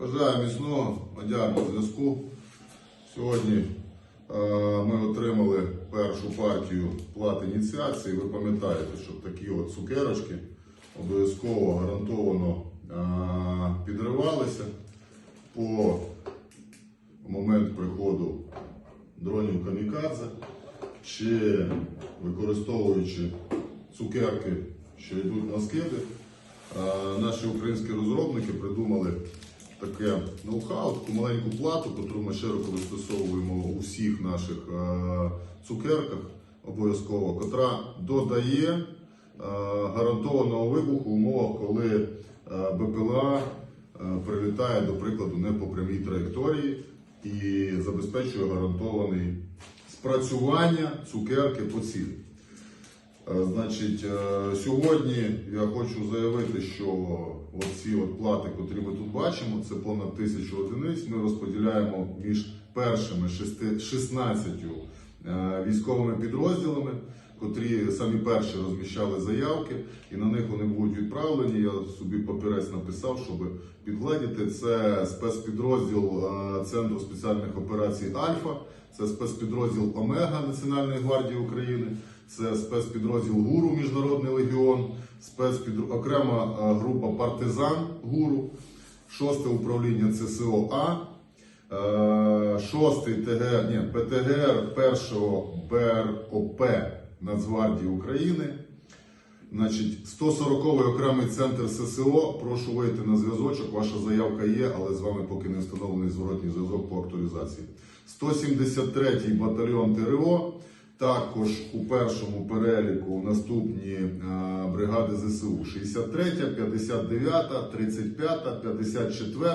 Бажаю міцного мадярного зв'язку. Сьогодні е, ми отримали першу партію плат ініціації. Ви пам'ятаєте, що такі от цукерочки обов'язково гарантовано е, підривалися по момент приходу дронів камікадзе чи використовуючи цукерки, що йдуть на скиди. Е, Наші українські розробники придумали таке ноу-хау, таку маленьку плату, яку ми широко застосовуємо у всіх наших е, цукерках обов'язково, котра додає е, гарантованого вибуху в умовах, коли е, БПЛА прилітає, до прикладу, не по прямій траєкторії і забезпечує гарантований спрацювання цукерки по цілі. Е, Значить, е, сьогодні я хочу заявити, що оці от плати, котрі ми тут бачимо, це понад тисячу одиниць. Ми розподіляємо між першими шести- 16 е, військовими підрозділами, котрі самі перші розміщали заявки, і на них вони будуть відправлені. Я собі папірець написав, щоб підгладіти. Це спецпідрозділ Центру спеціальних операцій Альфа, це спецпідрозділ Омега Національної гвардії України. Це спецпідрозділ ГУРу Міжнародний легіон, спецпідро... окрема е, група партизан ГУРу, шосте управління ЦСОА, е, шостий ТГ, ні, ПТГР першого БРОП Нацгвардії України. Значить, 140-й окремий центр ССО. Прошу вийти на зв'язочок. Ваша заявка є, але з вами поки не встановлений зворотній зв'язок по актуалізації. 173-й батальйон ТРО. Також у першому переліку наступні бригади ЗСУ: 63, 59, 35, 54,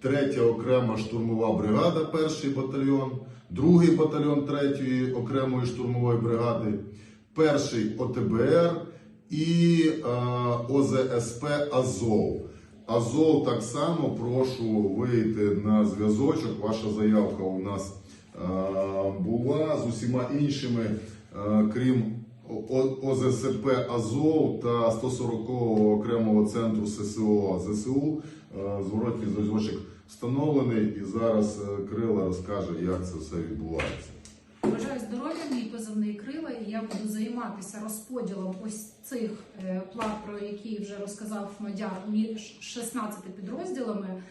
третя окрема штурмова бригада, перший батальйон, другий батальйон третьої окремої штурмової бригади, перший ОТБР і ОЗСП Азов. Азов так само прошу вийти на зв'язочок. Ваша заявка у нас була з усіма іншими, е, крім ОЗСП Азов та 140-го окремого центру ССО ЗСУ. Е, Зворотній зв'язочок встановлений, і зараз е, Крила розкаже, як це все відбувається. Бажаю здоров'я, мій позивний крила, і я буду займатися розподілом ось цих плат, про які вже розказав Мадяр, між 16 підрозділами.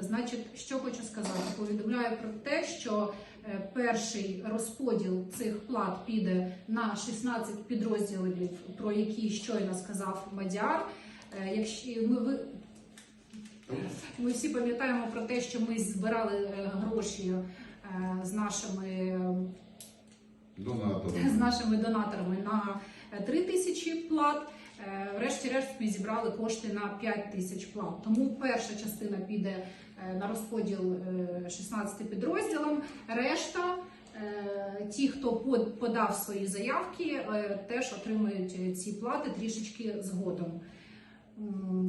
Значить, що хочу сказати, повідомляю про те, що перший розподіл цих плат піде на 16 підрозділів, про які щойно сказав Мадяр. Е, Якщо ми ви ми всі пам'ятаємо про те, що ми збирали е, гроші е, з нашими е, з нашими донаторами на 3 тисячі плат. Е, Врешті-решт ми зібрали кошти на 5 тисяч плат. Тому перша частина піде е, на розподіл е, 16 підрозділам. Решта, е, ті, хто под- подав свої заявки, е, теж отримують е, ці плати трішечки згодом.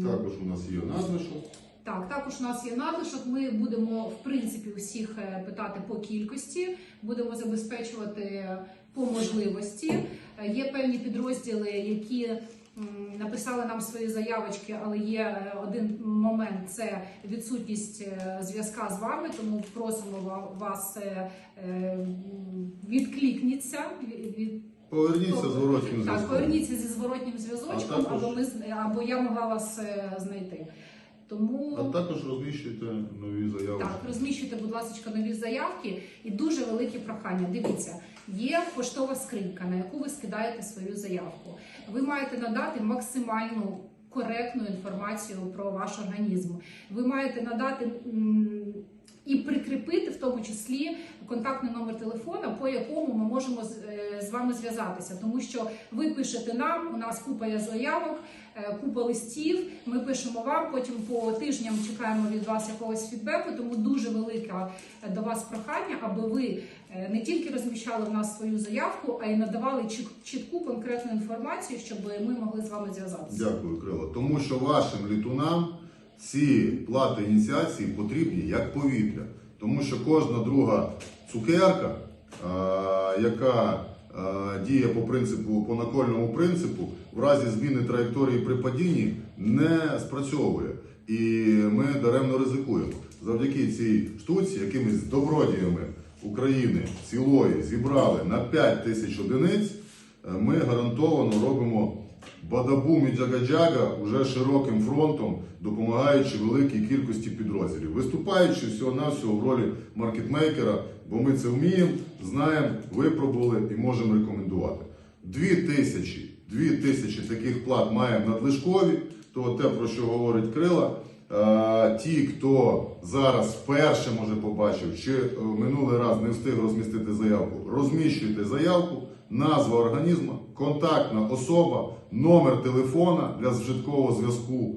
Також у нас є надлишок. так, також у нас є надлишок. Ми будемо в принципі усіх е, питати по кількості, будемо забезпечувати е, по можливості. Е, Є певні підрозділи, які написали нам свої заявочки, але є е, один момент це відсутність е, зв'язка з вами. Тому просимо вас е, м, відкликніться. від- Поверніться зворотнім так, поверніться зі зворотнім зв'язочком, також- або ми або я могла вас знайти. Тому А також розміщуйте нові заяви. так, розміщуйте, будь ласка, нові заявки і дуже велике прохання. Дивіться, є поштова скринька, на яку ви скидаєте свою заявку. Ви маєте надати максимальну коректну інформацію про ваш організм. Ви маєте надати і прикріпити в тому числі контактний номер телефона, по якому ми можемо з, е, вами зв'язатися, тому що ви пишете нам, у нас купа є заявок, е, купа листів. Ми пишемо вам, потім по тижням чекаємо від вас якогось фідбеку. Тому дуже велике е, до вас прохання, аби ви не тільки розміщали в нас свою заявку, а й надавали чітку конкретну інформацію, щоб ми могли з вами зв'язатися. Дякую, Крило. Тому що вашим літунам ці плати ініціації потрібні як повітря. Тому що кожна друга цукерка, е, яка е, діє по принципу, по накольному принципу, в разі зміни траєкторії при падінні не спрацьовує. І ми даремно ризикуємо. Завдяки цій штуці, якимись добродіями України цілої зібрали на 5 тисяч одиниць, е, ми гарантовано робимо бадабум і джага-джага уже широким фронтом, допомагаючи великій кількості підрозділів, виступаючи всього-навсього в ролі маркетмейкера, бо ми це вміємо, знаємо, випробували і можемо рекомендувати. Дві тисячі, дві тисячі таких плат маємо надлишкові, то те, про що говорить Крила. Ті, хто зараз вперше може побачив, чи е, минулий раз не встиг розмістити заявку, розміщуйте заявку, назва організму, контактна особа, номер телефона для вжиткового зв'язку,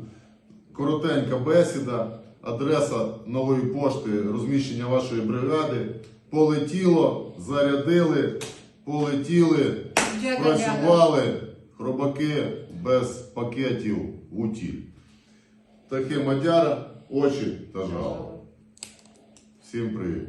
коротенька бесіда, адреса нової пошти, розміщення вашої бригади. Полетіло, зарядили, полетіли, працювали хробаки без пакетів в утіль. Таке мадяра, очі та жало. Всім привіт!